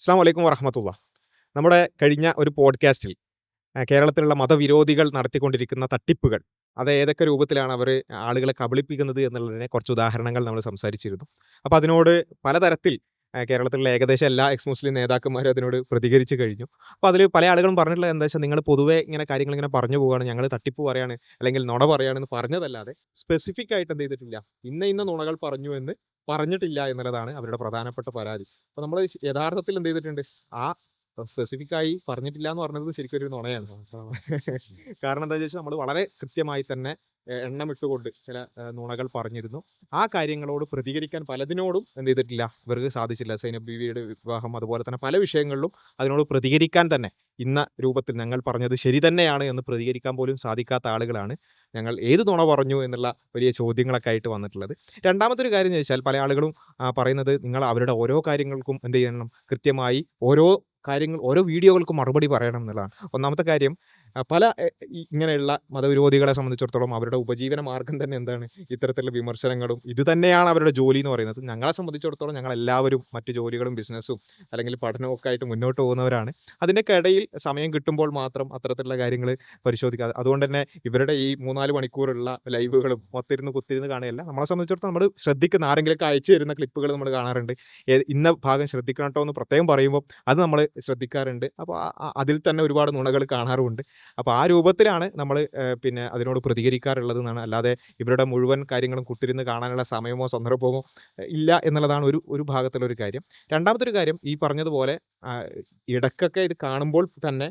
അസ്സാം വലൈക്കും വറഹമത്തുള്ള. നമ്മുടെ കഴിഞ്ഞ ഒരു പോഡ്കാസ്റ്റിൽ കേരളത്തിലുള്ള മതവിരോധികൾ നടത്തിക്കൊണ്ടിരിക്കുന്ന തട്ടിപ്പുകൾ അത് ഏതൊക്കെ രൂപത്തിലാണ് അവർ ആളുകളെ കബളിപ്പിക്കുന്നത് എന്നുള്ളതിനെ കുറച്ച് ഉദാഹരണങ്ങൾ നമ്മൾ സംസാരിച്ചിരുന്നു. അപ്പോൾ അതിനോട് പലതരത്തിൽ കേരളത്തിലുള്ള ഏകദേശം എല്ലാ എക്സ് മുസ്ലിം നേതാക്കന്മാരും അതിനോട് പ്രതികരിച്ചു കഴിഞ്ഞു. അപ്പോൾ അതിൽ പല ആളുകളും പറഞ്ഞിട്ടുള്ള എന്താ വെച്ചാൽ നിങ്ങൾ പൊതുവേ ഇങ്ങനെ കാര്യങ്ങൾ ഇങ്ങനെ പറഞ്ഞു പോവുകയാണ് ഞങ്ങൾ തട്ടിപ്പ് പറയാണ് അല്ലെങ്കിൽ നുണ പറയുകയാണെന്ന് പറഞ്ഞതല്ലാതെ സ്പെസിഫിക് ആയിട്ട് എന്ത് ചെയ്തിട്ടില്ല. ഇന്ന ഇന്ന നുണകൾ പറഞ്ഞു എന്ന് പറഞ്ഞിട്ടില്ല എന്നുള്ളതാണ് അവരുടെ പ്രധാനപ്പെട്ട പരാതി. അപ്പോൾ നമ്മൾ യഥാർത്ഥത്തിൽ എന്ത് ചെയ്തിട്ടുണ്ട്? ആ സ്പെസിഫിക് ആയി പറഞ്ഞിട്ടില്ല എന്ന് പറഞ്ഞത് ശരിക്കും ഒരു നുണയാണ്. കാരണം എന്താ വെച്ചാൽ നമ്മൾ വളരെ കൃത്യമായി തന്നെ എണ്ണമിട്ടുകൊണ്ട് ചില നുണകൾ പറഞ്ഞിരുന്നു. ആ കാര്യങ്ങളോട് പ്രതികരിക്കാൻ പലതിനോടും എന്ത് ചെയ്തിട്ടില്ല. ഇവർക്ക് സാധിച്ചില്ല. സൈനബ് ബീവിയുടെ വിവാഹം അതുപോലെ തന്നെ പല വിഷയങ്ങളിലും അതിനോട് പ്രതികരിക്കാൻ തന്നെ ഇന്ന രൂപത്തിൽ ഞങ്ങൾ പറഞ്ഞത് ശരി തന്നെയാണ് എന്ന് പ്രതികരിക്കാൻ പോലും സാധിക്കാത്ത ആളുകളാണ്. ഞങ്ങൾ ഏത് നുണ പറഞ്ഞു എന്നുള്ള വലിയ ചോദ്യങ്ങളൊക്കെ ആയിട്ട് വന്നിട്ടുള്ളത്. രണ്ടാമത്തെ ഒരു കാര്യം ചോദിച്ചാൽ പല ആളുകളും പറയുന്നത് നിങ്ങൾ അവരുടെ ഓരോ കാര്യങ്ങൾക്കും എന്ത് ചെയ്യണം കൃത്യമായി ഓരോ കാര്യങ്ങൾ ഓരോ വീഡിയോകൾക്കും മറുപടി പറയണം എന്നുള്ളതാണ്. ഒന്നാമത്തെ കാര്യം പല ഇങ്ങനെയുള്ള മതവിരോധികളെ സംബന്ധിച്ചിടത്തോളം അവരുടെ ഉപജീവന മാർഗം തന്നെ എന്താണ്? ഇത്തരത്തിലുള്ള വിമർശനങ്ങളും ഇത് തന്നെയാണ് അവരുടെ ജോലി എന്ന് പറയുന്നത്. ഞങ്ങളെ സംബന്ധിച്ചിടത്തോളം ഞങ്ങൾ എല്ലാവരും മറ്റു ജോലികളും ബിസിനസ്സും അല്ലെങ്കിൽ പഠനവും ഒക്കെ ആയിട്ട് മുന്നോട്ട് പോകുന്നവരാണ്. അതിന്റെയൊക്കെ ഇടയിൽ സമയം കിട്ടുമ്പോൾ മാത്രം അത്തരത്തിലുള്ള കാര്യങ്ങൾ പരിശോധിക്കാതെ അതുകൊണ്ട് തന്നെ ഇവരുടെ ഈ മൂന്നാൽ മണിക്കൂറുള്ള ലൈവുകളും മൊത്തിരുന്ന് കുത്തിരുന്ന് കാണുകയല്ല. നമ്മളെ സംബന്ധിച്ചിടത്തോളം നമ്മൾ ശ്രദ്ധിക്കുന്ന ആരെങ്കിലുമൊക്കെ അയച്ചു തരുന്ന ക്ലിപ്പുകൾ നമ്മൾ കാണാറുണ്ട്. ഇന്ന ഭാഗം ശ്രദ്ധിക്കണം കേട്ടോ എന്ന് പ്രത്യേകം പറയുമ്പോൾ അത് നമ്മൾ ശ്രദ്ധിക്കാറുണ്ട്. അപ്പോൾ അതിൽ തന്നെ ഒരുപാട് നുണകൾ കാണാറുമുണ്ട്. അപ്പോൾ ആ രൂപത്തിലാണ് നമ്മൾ പിന്നെ അതിനോട് പ്രതികരിക്കാറുള്ളത് എന്നാണ് അല്ലാതെ ഇവരുടെ മുഴുവൻ കാര്യങ്ങളും കുത്തിരുന്ന് കാണാനുള്ള സമയമോ സന്ദർഭമോ ഇല്ല എന്നുള്ളതാണ് ഒരു ഒരു ഭാഗത്തുള്ള ഒരു കാര്യം. രണ്ടാമത്തെ ഒരു കാര്യം ഈ പറഞ്ഞതുപോലെ ഇടക്കൊക്കെ ഇത് കാണുമ്പോൾ തന്നെ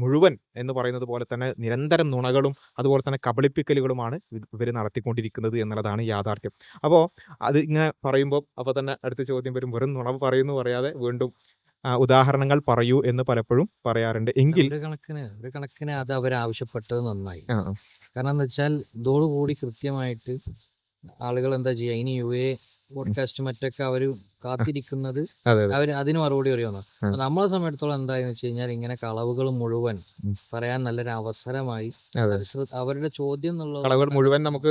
മുഴുവൻ എന്ന് പറയുന്നത് പോലെ തന്നെ നിരന്തരം നുണകളും അതുപോലെ തന്നെ കബളിപ്പിക്കലുകളുമാണ് ഇവർ നടത്തിക്കൊണ്ടിരിക്കുന്നത് എന്നുള്ളതാണ് യാഥാർത്ഥ്യം. അപ്പോൾ അത് ഇങ്ങനെ പറയുമ്പോൾ അപ്പോൾ തന്നെ അടുത്ത ചോദ്യം വരും വെറും നുണ പറയുന്നു പറയാതെ വീണ്ടും ഉദാഹരണങ്ങൾ പറയൂ എന്ന് പലപ്പോഴും പറയാറുണ്ട്. എങ്കിൽ ഒരു കണക്കിന് ഒരു കണക്കിന് അത് അവർ ആവശ്യപ്പെട്ടത് നന്നായി. കാരണം എന്ന് വെച്ചാൽ ഇതോടുകൂടി കൃത്യമായിട്ട് ആളുകൾ എന്താ ചെയ്യുക? ഇനി യു എ പോഡ്കാസ്റ്റ് മറ്റൊക്കെ അവർ കാത്തിരിക്കുന്നത് അവർ അതിന് മറുപടി പറയുമെന്ന് ആ. നമ്മളെ സമയത്തോളം എന്തായെന്ന് വെച്ച് കഴിഞ്ഞാൽ ഇങ്ങനെ കളവുകൾ മുഴുവൻ പറയാൻ നല്ലൊരു അവസരമായി അവരുടെ ചോദ്യം എന്നുള്ളത് മുഴുവൻ നമുക്ക്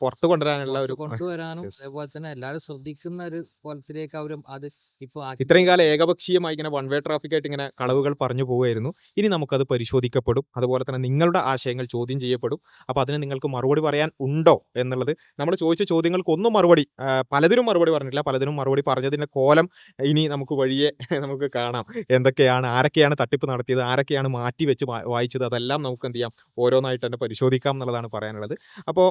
പുറത്തു കൊണ്ടുവരാനുള്ള ഒരു കൊണ്ടുവരാനും. അതേപോലെ തന്നെ എല്ലാവരും ശ്രദ്ധിക്കുന്ന ഒരു കോലത്തിലേക്ക് അവർ അത് ഇപ്പൊ ഇത്രയും കാലം ഏകപക്ഷീയമായി ഇങ്ങനെ വൺ വേ ട്രാഫിക് ആയിട്ട് ഇങ്ങനെ കളവുകൾ പറഞ്ഞു പോവുമായിരുന്നു ഇനി നമുക്കത് പരിശോധിക്കപ്പെടും. അതുപോലെ തന്നെ നിങ്ങളുടെ ആശയങ്ങൾ ചോദ്യം ചെയ്യപ്പെടും. അപ്പൊ അതിന് നിങ്ങൾക്ക് മറുപടി പറയാൻ ഉണ്ടോ എന്നുള്ളത്. നമ്മൾ ചോദിച്ച ചോദ്യങ്ങൾക്കൊന്നും മറുപടി പലതിനും മറുപടി പറഞ്ഞിട്ടില്ല. പലതിനും മറുപടി പറഞ്ഞതിന്റെ കോലം ഇനി നമുക്ക് വഴിയെ നമുക്ക് കാണാം. എന്തൊക്കെയാണ് ആരൊക്കെയാണ് തട്ടിപ്പ് നടത്തിയത് ആരൊക്കെയാണ് മാറ്റി വെച്ച് വായിച്ചത് അതെല്ലാം നമുക്ക് എന്ത് ചെയ്യാം? ഓരോന്നായിട്ട് തന്നെ പരിശോധിക്കാം എന്നുള്ളതാണ് പറയാനുള്ളത്. അപ്പോൾ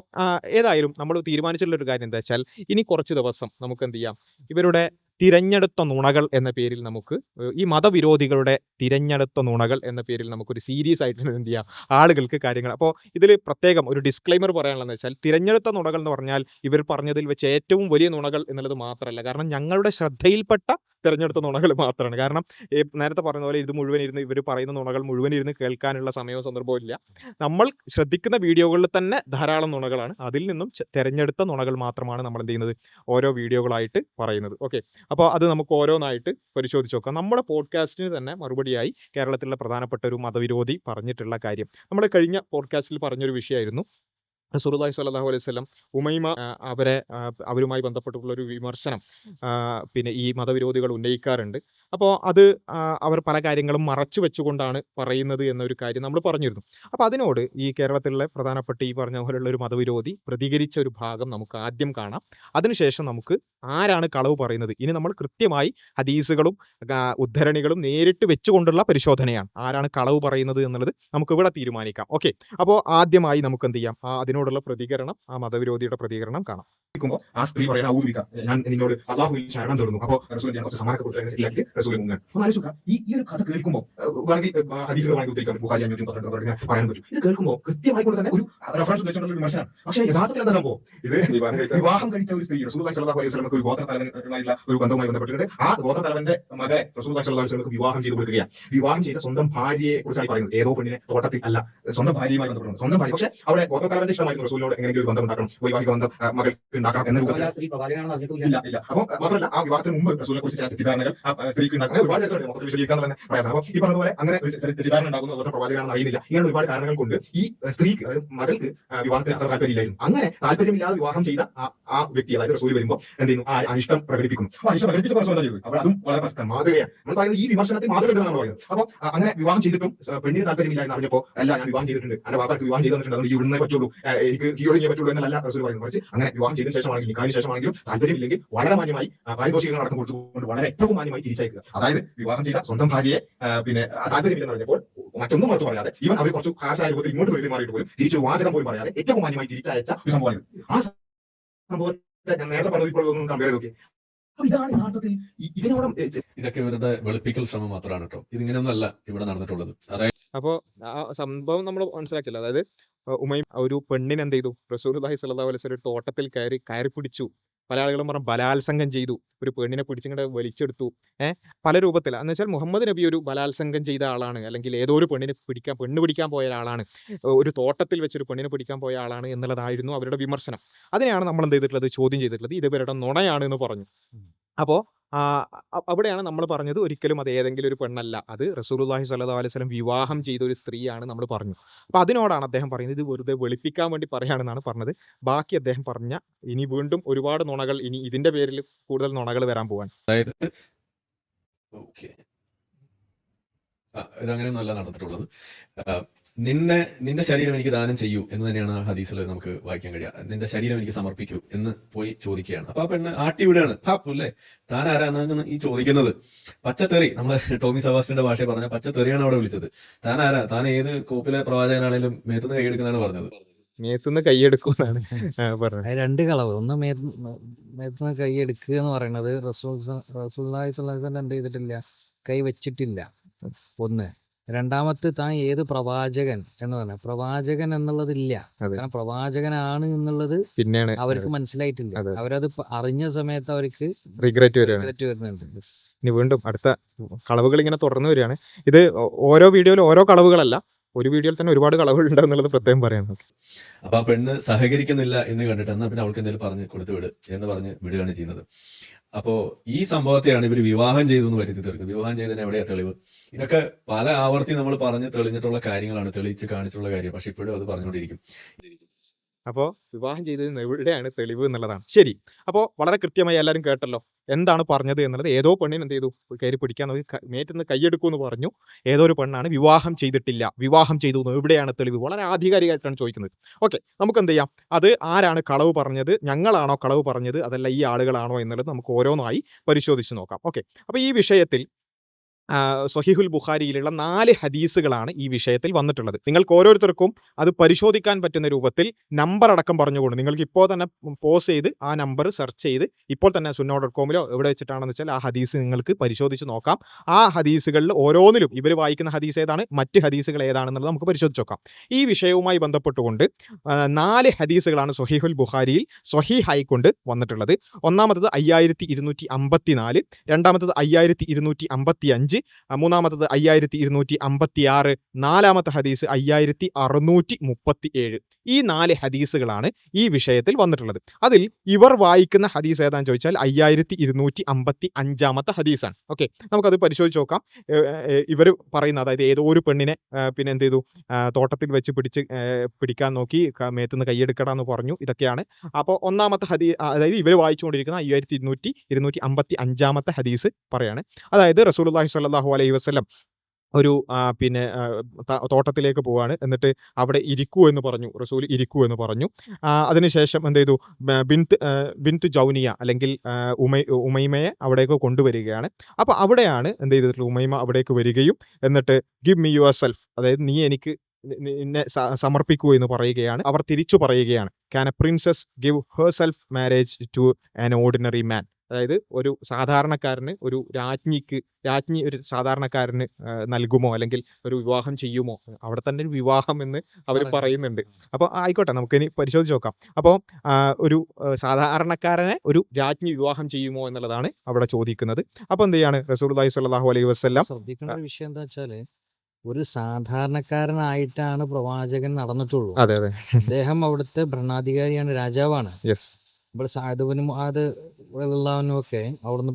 ഏതായാലും നമ്മൾ തീരുമാനിച്ചിട്ടുള്ള ഒരു കാര്യം എന്താ വെച്ചാൽ ഇനി കുറച്ച് ദിവസം നമുക്ക് എന്ത് ചെയ്യാം? ഇവരുടെ തിരഞ്ഞെടുത്ത നുണകൾ എന്ന പേരിൽ നമുക്ക് ഈ മതവിരോധികളുടെ തിരഞ്ഞെടുത്ത നുണകൾ എന്ന പേരിൽ നമുക്കൊരു സീരീസ് ആയിട്ട് എന്ത് ചെയ്യാം? ആളുകൾക്ക് കാര്യങ്ങൾ. അപ്പോൾ ഇതിൽ പ്രത്യേകം ഒരു ഡിസ്ക്ലൈമർ പറയാനുള്ളതെന്ന് വെച്ചാൽ തിരഞ്ഞെടുത്ത നുണകൾ എന്ന് പറഞ്ഞാൽ ഇവർ പറഞ്ഞതിൽ വെച്ച് ഏറ്റവും വലിയ നുണകൾ എന്നുള്ളത് മാത്രമല്ല. കാരണം ഞങ്ങളുടെ ശ്രദ്ധയിൽപ്പെട്ട തിരഞ്ഞെടുത്ത നുണകൾ മാത്രമാണ്. കാരണം നേരത്തെ പറഞ്ഞ പോലെ ഇത് മുഴുവൻ ഇരുന്ന് ഇവർ പറയുന്ന നുണകൾ മുഴുവൻ ഇരുന്ന് കേൾക്കാനുള്ള സമയവും സന്ദർഭവും ഇല്ല. നമ്മൾ ശ്രദ്ധിക്കുന്ന വീഡിയോകളിൽ തന്നെ ധാരാളം നുണകളാണ്. അതിൽ നിന്നും തിരഞ്ഞെടുത്ത നുണകൾ മാത്രമാണ് നമ്മൾ എന്ത് ചെയ്യുന്നത്? ഓരോ വീഡിയോകളായിട്ട് പറയുന്നത്. ഓക്കെ. അപ്പോൾ അത് നമുക്ക് ഓരോന്നായിട്ട് പരിശോധിച്ച് നോക്കാം. നമ്മുടെ പോഡ്കാസ്റ്റിന് തന്നെ മറുപടിയായി കേരളത്തിലുള്ള പ്രധാനപ്പെട്ട ഒരു മതവിരോധി പറഞ്ഞിട്ടുള്ള കാര്യം. നമ്മൾ കഴിഞ്ഞ പോഡ്കാസ്റ്റിൽ പറഞ്ഞൊരു വിഷയമായിരുന്നു. സുറുദായ് സ്വല്ലല്ലാഹു അലൈഹി സ്വലം ഉമൈമ അവരെ അവരുമായി ബന്ധപ്പെട്ടുള്ള ഒരു വിമർശനം പിന്നെ ഈ മതവിരോധികൾ ഉന്നയിക്കാറുണ്ട്. അപ്പോൾ അത് അവർ പല കാര്യങ്ങളും മറച്ചു വെച്ചുകൊണ്ടാണ് പറയുന്നത് എന്നൊരു കാര്യം നമ്മൾ പറഞ്ഞിരുന്നു. അപ്പോൾ അതിനോട് ഈ കേരളത്തിലെ പ്രധാനപ്പെട്ട ഈ പറഞ്ഞ പോലെയുള്ള ഒരു മതവിരോധി പ്രതികരിച്ച ഒരു ഭാഗം നമുക്ക് ആദ്യം കാണാം. അതിനുശേഷം നമുക്ക് ആരാണ് കളവ് പറയുന്നത്? ഇനി നമ്മൾ കൃത്യമായി ഹദീസുകളും ഉദ്ധരണികളും നേരിട്ട് വെച്ചുകൊണ്ടുള്ള പരിശോധനയാണ്. ആരാണ് കളവ് പറയുന്നത് എന്നുള്ളത് നമുക്ക് ഇവിടെ തീരുമാനിക്കാം. ഓക്കെ. അപ്പോൾ ആദ്യമായി നമുക്ക് എന്ത് ചെയ്യാം? അതിനോടുള്ള പ്രതികരണം ആ മതവിരോധിയുടെ പ്രതികരണം കാണാം. ആ സ്ത്രീ ഊതിരിക്ക ഞാൻ നിന്നോട് അള്ളാഹുവിൽ ശരണം തേടുന്നു. അപ്പോൾ സമാനൊക്കെ റസൂൽ മുങ്ങാൻ ഒന്ന് ആലോചിക്കുക ഈ ഈ ഒരു കഥ കേൾക്കുമ്പോൾ വേണമെങ്കിൽ ഹദീസുകൾ വേണമെങ്കിൽ ഉദ്ധരിക്കാൻ പറ്റും ബുഖാരി അഞ്ഞൂറ്റി പന്ത്രണ്ട് ഇങ്ങനെ പറയാൻ പറ്റും ഇത് കേൾക്കുമ്പോൾ കൃത്യമായിക്കൊണ്ട് തന്നെ ഒരു റഫറൻസ് ഉദ്ദേശിച്ചുള്ള ഒരു വിമർശനം പക്ഷേ യഥാർത്ഥത്തിൽ എന്താ സംഭവം? ഇത് വിവാഹം കഴിച്ച ഒരു സ്ത്രീ റസൂൽ അലൈഹി ഒരു ഗോത്ര തലവനായിട്ടുള്ള ഒരു ബന്ധവുമായി ബന്ധപ്പെട്ടിട്ട് ആ ഗോത്ര തലവന്റെ മകനെ റസൂൽ അലൈഹി വിവാഹം ചെയ്ത് കൊടുക്കുകയാണ്. വിവാഹം ചെയ്ത സ്വന്തം ഭാര്യയെ കുറിച്ചാണ് പറയുന്നത്. ഏതോ പെണ്ണിനെ തോട്ടത്തിൽ അല്ല സ്വന്തം ഭാര്യയുമായി സ്വന്തം ഭാര്യ. പക്ഷേ അവിടെ ഗോത്ര തലവന്റെ ഇഷ്ടമായിരുന്നു റസൂലിനോട് എങ്ങനെയെങ്കിലും ബന്ധം ഉണ്ടാക്കണം. വൈവാഹിക ബന്ധം ഉണ്ടാക്കണം എന്ന രൂപത്തിൽ. സ്ത്രീ ഇല്ല ഇല്ല. മാത്രമല്ല ആ വിവാഹത്തിന് മുമ്പ് റസൂലിനെ കുറിച്ച് ചില തെറ്റിദ്ധാരണകൾ ആ ആ, സ്ത്രീക്ക് ഫേക്ക് ഉണ്ടാക്കുന്ന ഒരുപാട് ചരിത്രമുണ്ട് മൊത്തത്തിൽ വിശദീകരിക്കാൻ തന്നെ പ്രയാസം അപ്പൊ ഈ പറഞ്ഞ അങ്ങനെ തെറ്റിദ്ധാരണ ഉണ്ടാകുന്ന ദിവസം പ്രവാചകനാണെന്ന് അറിയുന്നില്ല ഇങ്ങനെ ഒരുപാട് കാരണങ്ങൾ കൊണ്ട് ഈ സ്ത്രീക്ക് മകൾക്ക് വിവാഹത്തിന് അത്ര താല്പര്യമില്ലായിരുന്നു. അങ്ങനെ താല്പര്യമില്ലാതെ വിവാഹം ചെയ്ത ആ- വ്യക്തി അതായത് റസൂൽ വരുമ്പോൾ എന്ത് ചെയ്യുന്നു? ആ അനിഷ്ടം പ്രകടിപ്പിക്കുന്നു. അപ്പൊ അനിഷ്ടം പ്രകടിപ്പിച്ച പ്രശ്നം എന്താ ചെയ്തു. അപ്പോൾ അതും വളരെ പ്രശ്നം മാതൃകയാണ്. നമ്മൾ പറയുന്നത് ഈ വിമർശനത്തിൽ മാതൃക എന്നാണ് പറയുന്നത്. അപ്പോൾ അങ്ങനെ വിവാഹം ചെയ്തിട്ടും പെണ്ണിന് താല്പര്യമില്ല എന്ന് അറിഞ്ഞപ്പോൾ അല്ല ഞാൻ വിവാഹം ചെയ്തിട്ടുണ്ട്. എന്റെ ബാബാക്ക് വിവാഹം ചെയ്തിട്ടുണ്ട് അതുകൊണ്ട് ഈ ഇവിടുന്നേ പറ്റുള്ളൂ. എനിക്ക് കീഴൊഴിഞ്ഞേ പറ്റുള്ളൂ എന്നല്ല റസൂൽ പറയുന്നത്. മറിച്ച് അങ്ങനെ വിവാഹം ചെയ്തതിന് ശേഷമാണെങ്കിലും നിക്കാഹിന് ശേഷമാണെങ്കിലും താല്പര്യമില്ലെങ്കിൽ വളരെ മാന്യമായി പാരിതോഷികങ്ങൾ അടക്കം കൊടുത്തുകൊണ്ട് വളരെ ഏറ്റവും മാന്യമായി തിരിച്ചയക്കുക. അതായത് വിവാഹം ചെയ്ത സ്വന്തം ഭാര്യയെ പിന്നെ താല്പര്യമില്ലെന്ന് പറഞ്ഞപ്പോൾ മറ്റൊന്നും മറുത്തു പറയാതെ ഇവൻ അവർ കുറച്ച് കാശായ രൂപത്തിൽ ഇങ്ങോട്ട് പെരുമാറിയിട്ട് പോലും തിരിച്ചു വാചകം പോലും പറയാതെ ഏറ്റവും മാന്യമായി തിരിച്ചയച്ച ഒരു സംഭവമായിരുന്നു. ആ സംഭവത്തെ ഞാൻ നേരത്തെ പറഞ്ഞത് ഇപ്പോൾ ഒന്നും കമ്പയർ നോക്കി അപ്പൊ ഇതാണ് യഥാർത്ഥത്തിൽ ഇതൊക്കെ ഇവരുടെ വെളുപ്പിക്കൽ ശ്രമം മാത്രമാണ് കേട്ടോ. ഇതിങ്ങനെയൊന്നല്ല ഇവിടെ നടന്നിട്ടുള്ളത്. അതായത് അപ്പോൾ ആ സംഭവം നമ്മൾ മനസ്സിലാക്കില്ല അതായത് ഉമയും ഒരു പെണ്ണിനെന്ത് ചെയ്തു റസൂൽ അലൈഹി സല്ലാ അലൈഹി ഒരു തോട്ടത്തിൽ കയറി കയറി പിടിച്ചു പല ആളുകളും പറഞ്ഞു ബലാത്സംഗം ചെയ്തു. ഒരു പെണ്ണിനെ പിടിച്ചിങ്ങനെ വലിച്ചെടുത്തു. ഏഹ് പല രൂപത്തിൽ എന്ന് വെച്ചാൽ മുഹമ്മദ് നബി ഒരു ബലാത്സംഗം ചെയ്ത ആളാണ്. അല്ലെങ്കിൽ ഏതോ ഒരു പെണ്ണിനെ പിടിക്കാൻ പെണ്ണ് പിടിക്കാൻ പോയ ആളാണ് ഒരു തോട്ടത്തിൽ വെച്ചൊരു പെണ്ണിനെ പിടിക്കാൻ പോയ ആളാണ് എന്നുള്ളതായിരുന്നു അവരുടെ വിമർശനം. അതിനെയാണ് നമ്മൾ എന്ത് ചെയ്തിട്ടുള്ളത്? ചോദ്യം ചെയ്തിട്ടുള്ളത്. ഇത് ഇവരുടെ നുണയാണ് എന്ന് പറഞ്ഞു. അപ്പോൾ അവിടെയാണ് നമ്മൾ പറഞ്ഞത് ഒരിക്കലും അത് ഏതെങ്കിലും ഒരു പെണ്ണല്ല. അത് റസൂലുള്ളാഹി സല്ലാ അലൈഹി വസല്ലം വിവാഹം ചെയ്ത ഒരു സ്ത്രീയാണ് നമ്മൾ പറഞ്ഞു. അപ്പോൾ അതിനോടാണ് അദ്ദേഹം പറയുന്നത് ഇത് വെറുതെ വെളുപ്പിക്കാൻ വേണ്ടി പറയുകയാണെന്നാണ് പറഞ്ഞത്. ബാക്കി അദ്ദേഹം പറഞ്ഞ ഇനി വീണ്ടും ഒരുപാട് നുണകൾ ഇനി ഇതിന്റെ പേരിൽ കൂടുതൽ നുണകൾ വരാൻ പോവാൻ അതായത് ഇതങ്ങനെയൊന്നുമല്ല നടന്നിട്ടുള്ളത്. നിന്നെ നിന്റെ ശരീരം എനിക്ക് ദാനം ചെയ്യൂ എന്ന് തന്നെയാണ് ആ ഹദീസിൽ നമുക്ക് വായിക്കാൻ കഴിയുക. നിന്റെ ശരീരം എനിക്ക് സമർപ്പിക്കൂ എന്ന് പോയി ചോദിക്കുകയാണ്. അപ്പൊ ആ പെണ്ണ് ആട്ടി വിടുകയാണ്. അല്ലേ താൻ ആരാന്നാണ് ഈ ചോദിക്കുന്നത്? പച്ചത്തെറി. നമ്മളെ ടോമി സവാസിന്റെ ഭാഷയിൽ പറഞ്ഞ പച്ചത്തെറിയാണ് അവിടെ വിളിച്ചത്. താൻ ആരാ? താൻ ഏത് കോപ്പിലെ പ്രവാചകനാണെങ്കിലും മേത്തുനിന്ന് കൈയെടുക്കുന്നതാണ് പറഞ്ഞത്. മേത്തുനിന്ന് കൈയെടുക്കുമെന്നാണ് പറഞ്ഞത്. രണ്ട് കളവ്. ഒന്ന് മേത്തുനിന്ന് കൈ എടുക്കുക എന്ന് പറയുന്നത് റസൂൽ റസൂൽ എന്ത് ചെയ്തിട്ടില്ല? കൈ വെച്ചിട്ടില്ല ഒന്ന് രണ്ടാമത്തെ താൻ ഏത് പ്രവാചകൻ എന്ന് പറഞ്ഞ പ്രവാചകൻ എന്നുള്ളതില്ല. കാരണം പ്രവാചകനാണ് എന്നുള്ളത് പിന്നെയാണ് അവർക്ക് മനസ്സിലായിട്ടില്ല. അവരത് അറിഞ്ഞ സമയത്ത് അവർക്ക് റിഗ്രറ്റ് regret വരുന്നുണ്ട്. ഇനി വീണ്ടും അടുത്ത കളവുകൾ ഇങ്ങനെ തുടർന്ന് വരികയാണ്. ഇത് ഓരോ വീഡിയോയിലും ഓരോ കളവുകളല്ല ഒരു വീഡിയോയിൽ തന്നെ ഒരുപാട് കളവുകൾ ഉണ്ടെന്നുള്ളത് പ്രത്യേകം പറയാം അപ്പൊ ആ പെണ്ണ് സഹകരിക്കുന്നില്ല എന്ന് കണ്ടിട്ട് എന്നാ പിന്നെ അവൾക്ക് എന്തെങ്കിലും പറഞ്ഞ് കൊടുത്തു വിട് എന്ന് പറഞ്ഞ് വിടുകയാണ് ചെയ്യുന്നത്. അപ്പോ ഈ സംഭവത്തെയാണ് ഇവർ വിവാഹം ചെയ്തു എന്ന് വരുത്തി തീർക്കുന്നത്. വിവാഹം ചെയ്തതിന് എവിടെയാ തെളിവ്? ഇതൊക്കെ പല ആവർത്തി നമ്മൾ പറഞ്ഞ് തെളിഞ്ഞിട്ടുള്ള കാര്യങ്ങളാണ് തെളിയിച്ച് കാണിച്ചുള്ള കാര്യം. പക്ഷെ ഇപ്പോഴും അത് പറഞ്ഞുകൊണ്ടിരിക്കും. അപ്പോൾ വിവാഹം ചെയ്തത് എവിടെയാണ് തെളിവ് എന്നുള്ളതാണ്. ശരി. അപ്പോൾ വളരെ കൃത്യമായി എല്ലാവരും കേട്ടല്ലോ. എന്താണ് പറഞ്ഞത് എന്നുള്ളത്. ഏതോ പെണ്ണിന് എന്ത് ചെയ്തു? കയറി പിടിക്കാൻ നോക്കി മേറ്റുനിന്ന് കൈയെടുക്കൂ എന്ന് പറഞ്ഞു. ഏതോ ഒരു പെണ്ണാണ് വിവാഹം ചെയ്തിട്ടില്ല. വിവാഹം ചെയ്തു എവിടെയാണ് തെളിവ്? വളരെ ആധികാരികമായിട്ടാണ് ചോദിക്കുന്നത്. ഓക്കെ. നമുക്ക് എന്ത് ചെയ്യാം? അത് ആരാണ് കളവ് പറഞ്ഞത്? ഞങ്ങളാണോ കളവ് പറഞ്ഞത്? അതല്ല ഈ ആളുകളാണോ എന്നുള്ളത് നമുക്ക് ഓരോന്നായി പരിശോധിച്ച് നോക്കാം. ഓക്കെ. അപ്പോൾ ഈ വിഷയത്തിൽ സൊഹീഹുൽ ബുഖാരിയിലുള്ള നാല് ഹദീസുകളാണ് ഈ വിഷയത്തിൽ വന്നിട്ടുള്ളത്. നിങ്ങൾക്ക് ഓരോരുത്തർക്കും അത് പരിശോധിക്കാൻ പറ്റുന്ന രൂപത്തിൽ നമ്പർ അടക്കം പറഞ്ഞുകൊണ്ട് നിങ്ങൾക്ക് ഇപ്പോൾ തന്നെ പോസ് ചെയ്ത് ആ നമ്പർ സെർച്ച് ചെയ്ത് ഇപ്പോൾ തന്നെ സുന്നോ ഡോട്ട് കോമിലോ എവിടെ വെച്ചിട്ടാണെന്ന് വെച്ചാൽ ആ ഹദീസ് നിങ്ങൾക്ക് പരിശോധിച്ച് നോക്കാം. ആ ഹദീസുകളിൽ ഓരോന്നിലും ഇവർ വായിക്കുന്ന ഹദീസ് ഏതാണ് മറ്റ് ഹദീസുകൾ ഏതാണെന്നുള്ളത് നമുക്ക് പരിശോധിച്ച് നോക്കാം. ഈ വിഷയവുമായി ബന്ധപ്പെട്ടുകൊണ്ട് നാല് ഹദീസുകളാണ് സൊഹീഹുൽ ബുഖാരിയിൽ ഹൈക്കൊണ്ട് വന്നിട്ടുള്ളത്. ഒന്നാമത്തത് അയ്യായിരത്തി ഇരുന്നൂറ്റി അമ്പത്തിനാല് രണ്ടാമത്തത് അയ്യായിരത്തി ഇരുന്നൂറ്റി അമ്പത്തി അഞ്ച് മൂന്നാമത്തത് അയ്യായിരത്തി ഇരുന്നൂറ്റി അമ്പത്തി ആറ് നാലാമത്തെ ഹദീസ് അയ്യായിരത്തി അറുന്നൂറ്റി മുപ്പത്തി ഏഴ് ഈ നാല് ഹദീസുകളാണ് ഈ വിഷയത്തിൽ വന്നിട്ടുള്ളത്. അതിൽ ഇവർ വായിക്കുന്ന ഹദീസ് ഏതാണെന്ന് ചോദിച്ചാൽ അയ്യായിരത്തി ഇരുന്നൂറ്റി അമ്പത്തി അഞ്ചാമത്തെ ഹദീസാണ്. ഓക്കെ നമുക്കത് പരിശോധിച്ച് നോക്കാം. ഇവർ പറയുന്ന അതായത് ഏതോ ഒരു പെണ്ണിനെ പിന്നെ എന്ത് ചെയ്തു? തോട്ടത്തിൽ വെച്ച് പിടിച്ച് പിടിക്കാൻ നോക്കി മേത്തുനിന്ന് കൈയെടുക്കടാന്ന് പറഞ്ഞു. ഇതൊക്കെയാണ്. അപ്പോൾ ഒന്നാമത്തെ ഹദീ അതായത് ഇവർ വായിച്ചുകൊണ്ടിരിക്കുന്ന അയ്യായിരത്തി ഇരുന്നൂറ്റി ഇരുന്നൂറ്റി അമ്പത്തി അഞ്ചാമത്തെ ഹദീസ് പറയാണ്. അതായത് റസൂലുള്ളാഹി സ്വല്ലല്ലാഹു അലൈഹി വസ്ലം ഒരു പിന്നെ തോട്ടത്തിലേക്ക് പോവാണ്. എന്നിട്ട് അവിടെ ഇരിക്കൂ എന്ന് പറഞ്ഞു. റസൂൽ ഇരിക്കൂ എന്ന് പറഞ്ഞു. അതിനുശേഷം എന്ത് ചെയ്തു? ബിൻത്ത് ബിന്ത് ജൗനിയ അല്ലെങ്കിൽ ഉമൈ ഉമൈമയെ അവിടേക്ക് കൊണ്ടുവരികയാണ്. അപ്പോൾ അവിടെയാണ് എന്ത് ചെയ്തിട്ടുള്ളത്? ഉമൈമ അവിടേക്ക് വരികയും എന്നിട്ട് ഗിവ് മീ യുവർ സെൽഫ് അതായത് നീ എനിക്ക് നിന്നെ സമർപ്പിക്കൂ എന്ന് പറയുകയാണ്. അവർ തിരിച്ചു പറയുകയാണ്. Can a princess give herself marriage to an ordinary man അതായത് ഒരു സാധാരണക്കാരന് ഒരു രാജ്ഞിക്ക് രാജ്ഞി ഒരു സാധാരണക്കാരന് നൽകുമോ? അല്ലെങ്കിൽ ഒരു വിവാഹം ചെയ്യുമോ? അവിടെ തന്നെ ഒരു വിവാഹം എന്ന് അവർ പറയുന്നുണ്ട്. അപ്പോൾ ആയിക്കോട്ടെ നമുക്കിനി പരിശോധിച്ച് നോക്കാം. അപ്പോൾ ഒരു സാധാരണക്കാരനെ ഒരു രാജ്ഞി വിവാഹം ചെയ്യുമോ എന്നുള്ളതാണ് അവിടെ ചോദിക്കുന്നത്. അപ്പോൾ എന്ത് ചെയ്യാണ്? റസൂലുള്ളാഹി സ്വല്ലല്ലാഹു അലൈഹി വസ്ലാം ശ്രദ്ധിക്കേണ്ട വിഷയം എന്താ വെച്ചാൽ ഒരു സാധാരണക്കാരനായിട്ടാണ് പ്രവാചകൻ നടന്നിട്ടുള്ളൂ. അതെ അതെ. അദ്ദേഹം അവിടുത്തെ ഭരണാധികാരിയാണ് രാജാവാണ്. യെസ് ഇവിടെ സാധുവിനും അത് ഒക്കെ അവിടുന്ന്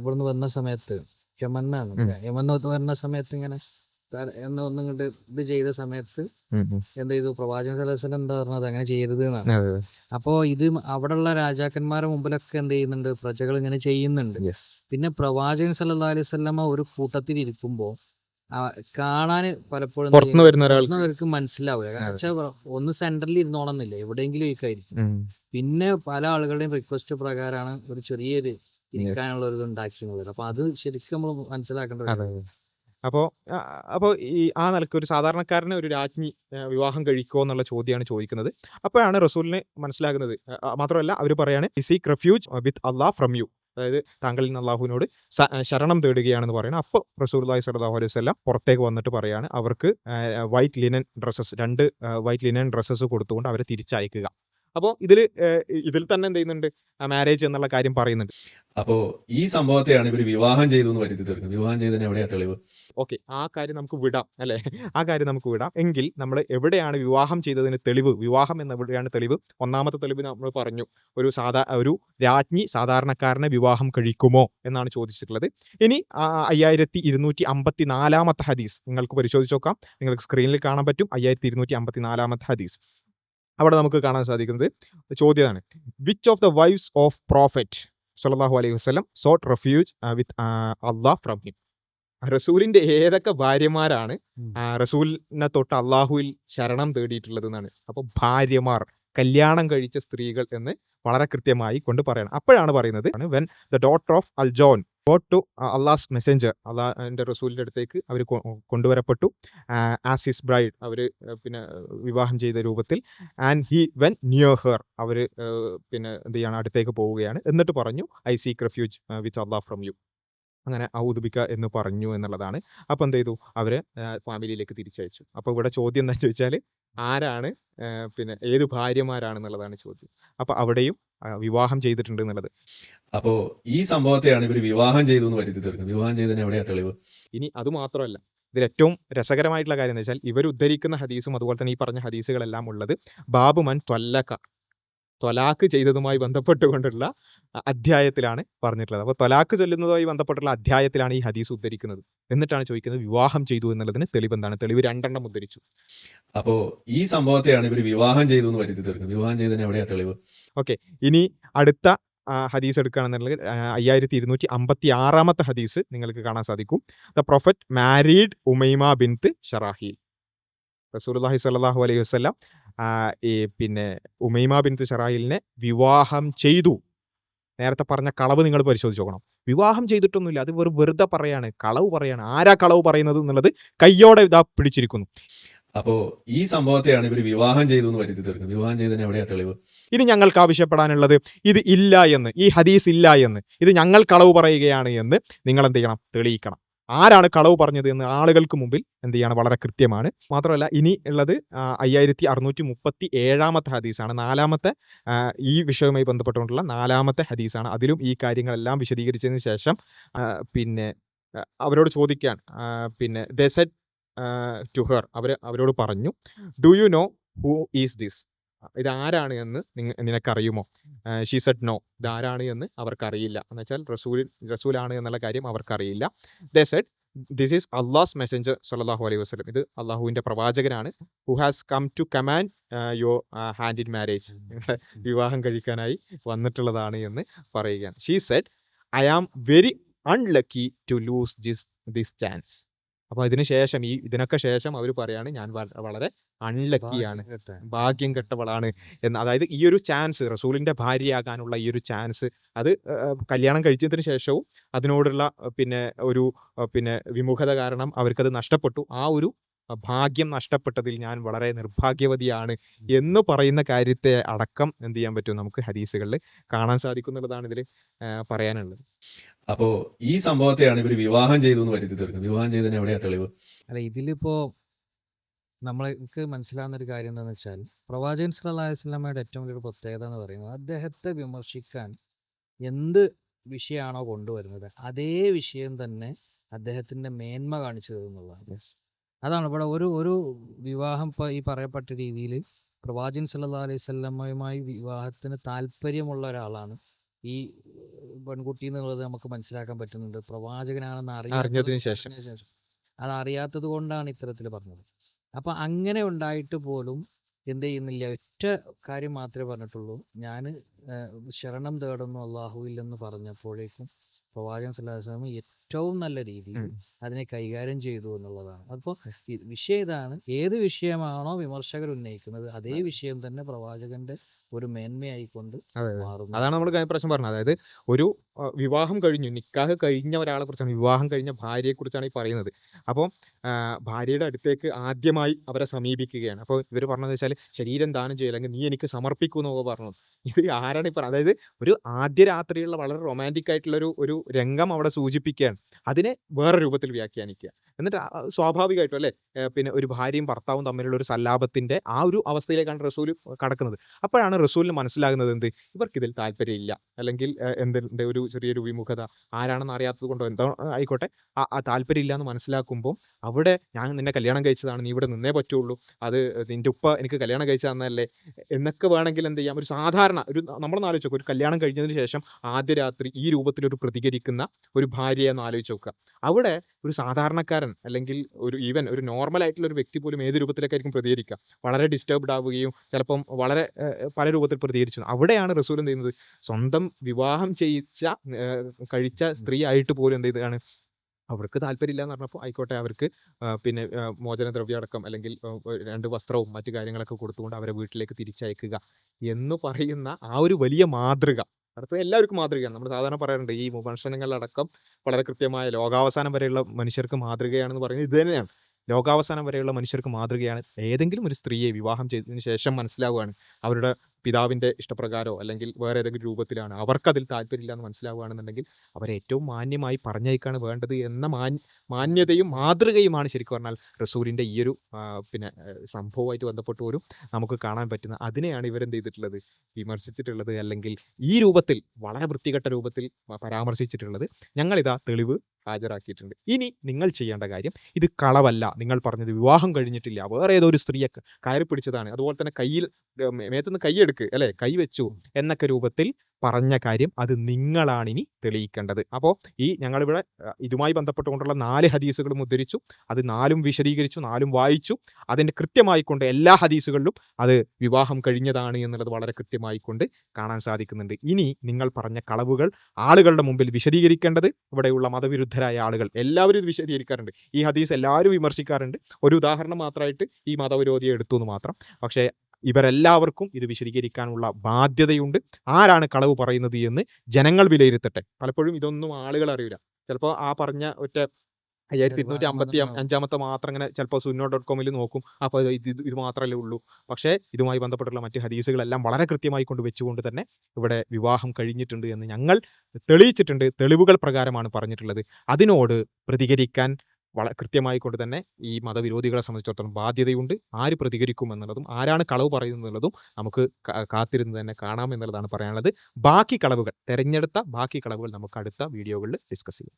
ഇവിടുന്ന് വന്ന സമയത്ത് യമന്നാണ്. യമന്ന് വരുന്ന സമയത്ത് ഇങ്ങനെ എന്ന് ഒന്നും ഇങ്ങോട്ട് ഇത് ചെയ്ത സമയത്ത് എന്ത് ചെയ്തു? പ്രവാചക സലസൻ എന്താ പറഞ്ഞത്? അങ്ങനെ ചെയ്യരുത് എന്നാണ്. അപ്പോ ഇത് അവിടെയുള്ള രാജാക്കന്മാരുടെ മുമ്പിലൊക്കെ എന്ത് ചെയ്യുന്നുണ്ട്? പ്രജകൾ ഇങ്ങനെ ചെയ്യുന്നുണ്ട്. പിന്നെ പ്രവാചകൻ സല്ലാ അലൈഹി വസല്ലമ ഒരു കൂട്ടത്തിൽ ഇരിക്കുമ്പോൾ കാണാൻ പലപ്പോഴും പുറത്തുനിന്ന് വരുന്ന ഒരാൾക്ക്. മനസ്സിലാവില്ല ഒന്ന് സെന്ററിൽ ഇരുന്നോണമെന്നില്ല എവിടെയെങ്കിലും ഇരിക്കായിരിക്കും പിന്നെ പല ആളുകളുടെയും റിക്വസ്റ്റ് പ്രകാരമാണ് ഒരു ചെറിയൊരു ഇരിക്കാനുള്ള ഒരു ഇത് ഉണ്ടാക്കിയത് അപ്പൊ അത് ശരിക്കും നമ്മൾ മനസ്സിലാക്കേണ്ടത് അപ്പോ അപ്പോ അപ്പോൾ അപ്പോൾ ഈ ആ നിലയ്ക്ക് ഒരു സാധാരണക്കാരന് ഒരു രാജ്ഞി വിവാഹം കഴിക്കുമോ എന്നുള്ള ചോദ്യമാണ് ചോദിക്കുന്നത്. അപ്പോഴാണ് റസൂലിന് മനസ്സിലാകുന്നത്. മാത്രമല്ല അവർ പറയാണ് ഈ seek refuge with Allah from you അതായത് താങ്കൾ നിന്ന് അള്ളാഹുവിനോട് ശരണം തേടുകയാണെന്ന് പറയുന്നത്. അപ്പോൾ റസൂർലായി സ്വല്ലല്ലാഹു അലൈഹി വസല്ലം പുറത്തേക്ക് വന്നിട്ട് പറയാണ് അവർക്ക് വൈറ്റ് ലിനൻ ഡ്രസ്സസ് രണ്ട് വൈറ്റ് ലിനൻ ഡ്രസ്സസ് കൊടുത്തുകൊണ്ട് അവരെ തിരിച്ചയക്കുക. അപ്പോൾ ഇതിൽ ഇതിൽ തന്നെ എന്ത് ചെയ്യുന്നുണ്ട്? മാരേജ് എന്നുള്ള കാര്യം പറയുന്നുണ്ട്. അപ്പോ ഈ സംഭവത്തെയാണ് ഇവർ വിവാഹം ചെയ്തു എന്ന് വരുത്തി തീർക്കുന്നത്. വിവാഹം ചെയ്തതിന് എവിടെയാ തെളിവ്? ഓക്കെ ആ കാര്യം നമുക്ക് വിടാം അല്ലെ? ആ കാര്യം നമുക്ക് വിടാം. എങ്കിൽ നമ്മൾ എവിടെയാണ് വിവാഹം ചെയ്തതിന് തെളിവ്? വിവാഹം എന്ന എവിടെയാണ് തെളിവ്? ഒന്നാമത്തെ തെളിവ് നമ്മൾ പറഞ്ഞു ഒരു സാധാ ഒരു രാജ്ഞി സാധാരണക്കാരനെ വിവാഹം കഴിക്കുമോ എന്നാണ് ചോദിച്ചിട്ടുള്ളത്. ഇനി അയ്യായിരത്തി ഇരുന്നൂറ്റി അമ്പത്തി നാലാമത്തെ ഹദീസ് നിങ്ങൾക്ക് പരിശോധിച്ച് നോക്കാം. നിങ്ങൾക്ക് സ്ക്രീനിൽ കാണാൻ പറ്റും. അയ്യായിരത്തി ഇരുന്നൂറ്റി അമ്പത്തി നാലാമത്തെ ഹദീസ്. അവിടെ നമുക്ക് കാണാൻ സാധിക്കുന്നത് ചോദ്യമാണ്. Which of the wives of prophet സല്ലല്ലാഹു അലൈഹി വസ്ലം sought refuge with Allah from him റസൂലിന്റെ ഏതൊക്കെ ഭാര്യമാരാണ്. റസൂലിനെ തൊട്ട് അള്ളാഹുവിൽ ശരണം തേടിയിട്ടുള്ളത് എന്നാണ്. അപ്പൊ ഭാര്യമാർ കല്യാണം കഴിച്ച സ്ത്രീകൾ എന്ന് വളരെ കൃത്യമായി കൊണ്ട് പറയണം. അപ്പോഴാണ് പറയുന്നത് when the daughter of Aljawn got to Allah's messenger എന്റെ റസൂലിന്റെ അടുത്തേക്ക് അവർ കൊണ്ടുവരപ്പെട്ടു. ആസ് ഹിസ് ബ്രൈഡ് അവർ പിന്നെ വിവാഹം ചെയ്ത രൂപത്തിൽ. And he went near her അവർ പിന്നെ എന്ത് ചെയ്യാണ്? അടുത്തേക്ക് പോവുകയാണ്. എന്നിട്ട് പറഞ്ഞു I seek refuge with Allah from you അങ്ങനെ ഔദുബിക്ക എന്ന് പറഞ്ഞു എന്നുള്ളതാണ്. അപ്പോൾ എന്ത് ചെയ്തു? അവരെ ഫാമിലിയിലേക്ക് തിരിച്ചയച്ചു. അപ്പോൾ ഇവിടെ ചോദ്യം എന്താ ചോദിച്ചാൽ ആരാണ് പിന്നെ ഏത് ഭാര്യമാരാണെന്നുള്ളതാണ് ചോദ്യം. അപ്പോൾ അവിടെയും വിവാഹം ചെയ്തിട്ടുണ്ട് എന്നുള്ളത്. അപ്പോ ഈ സംഭവത്തെയാണ് ഇവർ വിവാഹം ചെയ്തു എന്ന് വരുത്തി തീർക്കുന്നത്. വിവാഹം ചെയ്തതിന് എവിടെയാ തെളിവ്? ഇനി അത് മാത്രമല്ല ഇതിൽ ഏറ്റവും രസകരമായിട്ടുള്ള കാര്യം എന്ന് വെച്ചാൽ ഇവർ ഉദ്ധരിക്കുന്ന ഹദീസും അതുപോലെ തന്നെ ഈ പറഞ്ഞ ഹദീസുകളെല്ലാം ഉള്ളത് ബാബുമൻ ത്വല്ലക്ക ത്വലാക്ക് ചെയ്തതുമായി ബന്ധപ്പെട്ടുകൊണ്ടുള്ള അധ്യായത്തിലാണ് പറഞ്ഞിട്ടുള്ളത്. അപ്പോൾ ത്വലാക്ക് ചൊല്ലുന്നതുമായി ബന്ധപ്പെട്ടുള്ള അധ്യായത്തിലാണ് ഈ ഹദീസ് ഉദ്ധരിക്കുന്നത്. എന്നിട്ടാണ് ചോദിക്കുന്നത് വിവാഹം ചെയ്തു എന്നുള്ളതിന് തെളിവ് എന്താണ്? തെളിവ് രണ്ടെണ്ണം ഉദ്ധരിച്ചു. അപ്പോ ഈ സംഭവത്തെയാണ് ഇവർ വിവാഹം ചെയ്തു എന്ന് വരുത്തി തീർക്കുന്നത്. വിവാഹം ചെയ്തതിന് എവിടെയാ തെളിവ്? ഇനി അടുത്ത ഹദീസ് എടുക്കുകയാണെന്നുണ്ടെങ്കിൽ അയ്യായിരത്തി ഇരുന്നൂറ്റി അമ്പത്തി ആറാമത്തെ ഹദീസ് നിങ്ങൾക്ക് കാണാൻ സാധിക്കും. The prophet married Umaima bint Sharahil. റസൂലുള്ളാഹി സ്വല്ലല്ലാഹു അലൈഹി വസല്ലം ആ, ഈ പിന്നെ ഉമൈമ ബിൻ ഷറാഹിലിനെ വിവാഹം ചെയ്തു. നേരത്തെ പറഞ്ഞ കളവ് നിങ്ങൾ പരിശോധിച്ച് നോക്കണം. വിവാഹം ചെയ്തിട്ടൊന്നുമില്ല. അത് വെറും വെറുതെ പറയാണ്. കളവ് പറയാണ്. ആരാ കളവ് പറയുന്നത് എന്നുള്ളത് കയ്യോടെ ഇതാ പിടിച്ചിരിക്കുന്നു. അപ്പോ ഈ സംഭവത്തെയാണ് ഇവർ വിവാഹം ചെയ്തു എന്ന് വരുത്തി തീർക്കുന്നത്. വിവാഹം ചെയ്തതിന് എവിടെയാ തെളിവ്? ഇനി ഞങ്ങൾക്ക് ആവശ്യപ്പെടാനുള്ളത് ഇത് ഇല്ല എന്ന് ഈ ഹദീസ് ഇല്ല എന്ന് ഇത് ഞങ്ങൾ കളവ് പറയുകയാണ് എന്ന് നിങ്ങൾ എന്ത് ചെയ്യണം? തെളിയിക്കണം. ആരാണ് കളവ് പറഞ്ഞത് എന്ന് ആളുകൾക്ക് മുമ്പിൽ എന്ത് ചെയ്യണം? വളരെ കൃത്യമാണ്. മാത്രമല്ല ഇനി ഉള്ളത് അയ്യായിരത്തി അറുന്നൂറ്റി മുപ്പത്തി ഏഴാമത്തെ ഹദീസാണ്. നാലാമത്തെ ഈ വിഷയവുമായി ബന്ധപ്പെട്ടുകൊണ്ടുള്ള നാലാമത്തെ ഹദീസാണ്. അതിലും ഈ കാര്യങ്ങളെല്ലാം വിശദീകരിച്ചതിന് ശേഷം പിന്നെ അവരോട് ചോദിക്കാൻ പിന്നെ ദ സെഡ് ടു ഹെർ അവർ അവരോട് പറഞ്ഞു do you know who is this ഇത് ആരാണ് എന്ന് നിനക്കറിയുമോ? ഷീ സെഡ് നോ ഇതാരാണ് എന്ന് അവർക്കറിയില്ല. എന്ന് വെച്ചാൽ റസൂൽ റസൂലാണ് എന്നുള്ള കാര്യം അവർക്കറിയില്ല. The said this is Allah's messenger സല്ലാഹു അലൈഹി വസ്ലം ഇത് അള്ളാഹുവിന്റെ പ്രവാചകനാണ്. Who has come to command your hand in marriage നിങ്ങളുടെ വിവാഹം കഴിക്കാനായി വന്നിട്ടുള്ളതാണ് എന്ന് പറയുകയാണ്. She said I am very unlucky to lose this this chance അപ്പോൾ അതിന് ശേഷം ഈ ഇതിനൊക്കെ ശേഷം അവർ പറയാണ് ഞാൻ വളരെ അൺലക്കിയാണ് ഭാഗ്യം ഭാഗ്യം കെട്ടവളാണ്. എന്ന് അതായത് ഈ ഒരു ചാൻസ് റസൂലിന്റെ ഭാര്യയാകാനുള്ള ഈ ഒരു ചാൻസ് അത് കല്യാണം കഴിച്ചതിന് ശേഷവും അതിനോടുള്ള പിന്നെ ഒരു പിന്നെ വിമുഖത കാരണം അവർക്കത് നഷ്ടപ്പെട്ടു. ആ ഒരു ഭാഗ്യം നഷ്ടപ്പെട്ടതിൽ ഞാൻ വളരെ നിർഭാഗ്യവതിയാണ് എന്ന് പറയുന്ന കാര്യത്തെ അടക്കം എന്ത് ചെയ്യാൻ പറ്റും നമുക്ക് ഹദീസുകളിൽ കാണാൻ സാധിക്കുന്നുള്ളതാണ് ഇതിൽ പറയാനുള്ളത്. അപ്പോ ഈ സംഭവത്തെയാണ് ഇവർ വിവാഹം ചെയ്തു എന്ന് വരുത്തി തീർക്കുന്നത്. വിവാഹം ചെയ്തതിന് എവിടെയാ തെളിവ്? അല്ല ഇതിലിപ്പോ നമ്മൾക്ക് മനസ്സിലാവുന്ന ഒരു കാര്യം എന്താണെന്ന് വെച്ചാൽ പ്രവാചകൻ സല്ലല്ലാഹു അലൈഹി വസല്ലമയുടെ ഏറ്റവും വലിയൊരു പ്രത്യേകത എന്ന് പറയുന്നത് അദ്ദേഹത്തെ വിമർശിക്കാൻ എന്ത് വിഷയമാണോ കൊണ്ടുവരുന്നത് അതേ വിഷയം തന്നെ അദ്ദേഹത്തിന്റെ മേന്മ കാണിച്ചു തരുന്നുള്ളതാണ് അതാണ് ഇവിടെ ഒരു ഒരു വിവാഹം ഇപ്പോൾ ഈ പറയപ്പെട്ട രീതിയിൽ പ്രവാചകൻ സല്ലാ അലൈഹി വസല്ലമയുമായി വിവാഹത്തിന് താല്പര്യമുള്ള ഒരാളാണ് ഈ പെൺകുട്ടി എന്നുള്ളത് നമുക്ക് മനസ്സിലാക്കാൻ പറ്റുന്നുണ്ട്. പ്രവാചകനാണെന്ന് അറിഞ്ഞതിന് ശേഷം. അത് അറിയാത്തത് കൊണ്ടാണ് ഇത്തരത്തിൽ പറഞ്ഞത്. അപ്പൊ അങ്ങനെ ഉണ്ടായിട്ട് പോലും എന്ത് ചെയ്യുന്നില്ല. ഒറ്റ കാര്യം മാത്രമേ പറഞ്ഞിട്ടുള്ളൂ. ഞാൻ ശരണം തേടുന്നു അള്ളാഹുവില്ലെന്ന് പറഞ്ഞപ്പോഴേക്കും പ്രവാചകൻ വസല്ലം ഏറ്റവും നല്ല രീതിയിൽ അതിനെ കൈകാര്യം ചെയ്തു എന്നുള്ളതാണ്. അപ്പോൾ വിഷയം ഇതാണ്. ഏത് വിഷയമാണോ വിമർശകർ ഉന്നയിക്കുന്നത് അതേ. വിഷയം തന്നെ പ്രവാചകന്റെ ഒരു മേന്മയായി കൊണ്ട്. മാറുന്നു. അതാണ് നമ്മൾ കഴിഞ്ഞ പ്രാവശ്യം പറഞ്ഞത്. അതായത് ഒരു വിവാഹം കഴിഞ്ഞു. നിക്കാഹ് കഴിഞ്ഞ ഒരാളെ കുറിച്ചാണ് വിവാഹം കഴിഞ്ഞ ഭാര്യയെ കുറിച്ചാണ് ഈ പറയുന്നത്. അപ്പോൾ ഭാര്യയുടെ അടുത്തേക്ക് ആദ്യമായി അവരെ സമീപിക്കുകയാണ്. അപ്പോൾ ഇവർ പറഞ്ഞതെന്ന് വെച്ചാൽ ശരീരം ദാനം ചെയ്യുക അല്ലെങ്കിൽ നീ എനിക്ക് സമർപ്പിക്കൂ എന്നൊക്കെ പറഞ്ഞു. ഇത് ആരാണ് ഈ പറഞ്ഞത് അതായത് ഒരു ആദ്യ രാത്രിയുള്ള വളരെ റൊമാന്റിക് ആയിട്ടുള്ള ഒരു ഒരു രംഗം അവിടെ സൂചിപ്പിക്കുകയാണ്. അതിനെ വേറെ രൂപത്തിൽ വ്യാഖ്യാനിക്കുക. എന്നിട്ട് സ്വാഭാവികമായിട്ടും അല്ലേ? പിന്നെ ഒരു ഭാര്യയും ഭർത്താവും തമ്മിലുള്ള ഒരു സല്ലാപത്തിന്റെ ആ ഒരു അവസ്ഥയിലേക്കാണ് റസൂൽ കടക്കുന്നത്. അപ്പോഴാണ് റസൂലിന് മനസ്സിലാകുന്നത് എന്ത്? ഇവർക്കിതിൽ താല്പര്യമില്ല. അല്ലെങ്കിൽ എന്തിന്റെ ഒരു ചെറിയൊരു വിമുഖത? ആരാണെന്ന് അറിയാത്തത് കൊണ്ടോ എന്തോ ആയിക്കോട്ടെ. ആ താല്പര്യമില്ല എന്ന് മനസ്സിലാക്കുമ്പോൾ അവിടെ ഞാൻ നിന്നെ കല്യാണം കഴിച്ചതാണ്. നീ ഇവിടെ നിന്നേ പറ്റുള്ളൂ. അത് നിന്റെ ഉപ്പ എനിക്ക് കല്യാണം കഴിച്ചു എന്നൊക്കെ വേണമെങ്കിൽ എന്ത് ചെയ്യാം? ഒരു സാധാരണ ഒരു നമ്മളൊന്ന് ആലോചിച്ച് ഒരു കല്യാണം കഴിഞ്ഞതിന് ശേഷം ആദ്യ രാത്രി ഈ രൂപത്തിൽ ഒരു പ്രതികരിക്കുന്ന ഒരു ഭാര്യയെന്ന് ആലോചിച്ച് നോക്കുക. അവിടെ ഒരു സാധാരണക്കാരൻ അല്ലെങ്കിൽ ഒരു ഈവൻ ഒരു നോർമൽ ആയിട്ടുള്ള ഒരു വ്യക്തി പോലും ഏത് രൂപത്തിലേക്കായിരിക്കും പ്രതികരിക്കുക? വളരെ ഡിസ്റ്റർബ്ഡ് ആവുകയും ചിലപ്പം വളരെ പല രൂപത്തിൽ പ്രതികരിച്ചു. അവിടെയാണ് റസൂൽ എന്ത് ചെയ്യുന്നത്? സ്വന്തം വിവാഹം ചെയ്യിച്ച കഴിച്ച സ്ത്രീ ആയിട്ട് പോലും എന്ത് ചെയ്തതാണ് അവർക്ക് താല്പര്യമില്ല എന്ന് പറഞ്ഞപ്പോൾ ആയിക്കോട്ടെ അവർക്ക് പിന്നെ മോചനദ്രവ്യം അടക്കം അല്ലെങ്കിൽ രണ്ട് വസ്ത്രവും മറ്റു കാര്യങ്ങളൊക്കെ കൊടുത്തുകൊണ്ട് അവരെ വീട്ടിലേക്ക് തിരിച്ചയക്കുക എന്ന് പറയുന്ന ആ ഒരു വലിയ മാതൃക. അടുത്ത എല്ലാവർക്കും മാതൃകയാണ്. നമ്മൾ സാധാരണ പറയാറുണ്ട് ഈ വിമർശനങ്ങളടക്കം വളരെ കൃത്യമായ ലോകാവസാനം വരെയുള്ള മനുഷ്യർക്ക് മാതൃകയാണെന്ന് പറയുന്നത് ഇത് തന്നെയാണ്. ലോകാവസാനം വരെയുള്ള മനുഷ്യർക്ക് മാതൃകയാണ്. ഏതെങ്കിലും ഒരു സ്ത്രീയെ വിവാഹം ചെയ്തതിന് ശേഷം മനസ്സിലാവുകയാണ് അവരുടെ പിതാവിന്റെ ഇഷ്ടപ്രകാരമോ അല്ലെങ്കിൽ വേറെ ഏതെങ്കിലും രൂപത്തിലാണ് അവർക്കതിൽ താല്പര്യമില്ല എന്ന് മനസ്സിലാവുകയാണെന്നുണ്ടെങ്കിൽ അവരെ ഏറ്റവും മാന്യമായി പറഞ്ഞയക്കാണ് വേണ്ടത് എന്ന മാന്യതയും മാതൃകയുമാണ് ശരിക്കും പറഞ്ഞാൽ റസൂലിന്റെ ഈ ഒരു പിന്നെ സംഭവമായിട്ട് ബന്ധപ്പെട്ട് പോലും നമുക്ക് കാണാൻ പറ്റുന്ന. അതിനെയാണ് ഇവരെന്ത് ചെയ്തിട്ടുള്ളത്? വിമർശിച്ചിട്ടുള്ളത് അല്ലെങ്കിൽ ഈ രൂപത്തിൽ വളരെ വൃത്തികെട്ട രൂപത്തിൽ പരാമർശിച്ചിട്ടുള്ളത് ഞങ്ങളിതാ തെളിവ് ഹാജരാക്കിയിട്ടുണ്ട്. ഇനി നിങ്ങൾ ചെയ്യേണ്ട കാര്യം ഇത് കളവല്ല. നിങ്ങൾ പറഞ്ഞത് വിവാഹം കഴിഞ്ഞിട്ടില്ല. വേറെ ഏതോ ഒരു സ്ത്രീയെ ക- കയറി പിടിച്ചതാണ് അതുപോലെ തന്നെ കയ്യിൽ മേത്തുനിന്ന് മേ- കൈയെടുക്ക് അല്ലെ കൈവച്ചു എന്നൊക്കെ രൂപത്തിൽ പറഞ്ഞ കാര്യം അത് നിങ്ങളാണ് ഇനി തെളിയിക്കേണ്ടത്. അപ്പോൾ ഈ ഞങ്ങളിവിടെ ഇതുമായി ബന്ധപ്പെട്ടുകൊണ്ടുള്ള നാല് ഹദീസുകളും ഉദ്ധരിച്ചു. അത് നാലും വിശദീകരിച്ചു നാലും വായിച്ചു. അതിന്റെ കൃത്യമായി കൊണ്ട് എല്ലാ ഹദീസുകളിലും അത് വിവാഹം കഴിഞ്ഞതാണ് എന്നുള്ളത് വളരെ കൃത്യമായി കൊണ്ട് കാണാൻ സാധിക്കുന്നുണ്ട്. ഇനി നിങ്ങൾ പറഞ്ഞ കളവുകൾ ആളുകളുടെ മുമ്പിൽ വിശദീകരിക്കേണ്ടത് ഇവിടെയുള്ള മതവിരുദ്ധരായ ആളുകൾ എല്ലാവരും ഇത് വിശദീകരിക്കാറുണ്ട്. ഈ ഹദീസ് എല്ലാവരും വിമർശിക്കാറുണ്ട്. ഒരു ഉദാഹരണം മാത്രമായിട്ട് ഈ മതവിരോധിയെ എടുത്തു എന്ന് മാത്രം. പക്ഷേ ഇവരെല്ലാവർക്കും ഇത് വിശദീകരിക്കാനുള്ള ബാധ്യതയുണ്ട്. ആരാണ് കളവ് പറയുന്നത് എന്ന് ജനങ്ങൾ വിലയിരുത്തട്ടെ. പലപ്പോഴും ഇതൊന്നും ആളുകൾ അറിയില്ല. ചിലപ്പോൾ ആ പറഞ്ഞ ഒറ്റ അയ്യായിരത്തി ഇരുന്നൂറ്റി അമ്പത്തി അഞ്ചാമത്തെ മാത്രം ഇങ്ങനെ ചിലപ്പോൾ സുന്നോ ഡോട്ട് കോമിൽ നോക്കും. അപ്പോൾ ഇത് ഇത് ഇത് മാത്രമല്ലേ ഉള്ളൂ. പക്ഷേ ഇതുമായി ബന്ധപ്പെട്ടുള്ള മറ്റ് ഹദീസുകളെല്ലാം വളരെ കൃത്യമായി കൊണ്ട് വെച്ചുകൊണ്ട് തന്നെ ഇവിടെ വിവാഹം കഴിഞ്ഞിട്ടുണ്ട് എന്ന് ഞങ്ങൾ തെളിയിച്ചിട്ടുണ്ട്. തെളിവുകൾ പ്രകാരമാണ് പറഞ്ഞിട്ടുള്ളത്. അതിനോട് പ്രതികരിക്കാൻ വളരെ കൃത്യമായി കൊണ്ട് തന്നെ ഈ മതവിരോധികളെ സംബന്ധിച്ചിടത്തോളം ബാധ്യതയുണ്ട്. ആര് പ്രതികരിക്കും എന്നുള്ളതും ആരാണ് കളവ് പറയുന്നത് എന്നുള്ളതും നമുക്ക് കാത്തിരുന്ന് തന്നെ കാണാം എന്നുള്ളതാണ് പറയാനുള്ളത്. ബാക്കി കളവുകൾ തെരഞ്ഞെടുത്ത ബാക്കി കളവുകൾ നമുക്ക് അടുത്ത വീഡിയോകളിൽ ഡിസ്കസ് ചെയ്യാം.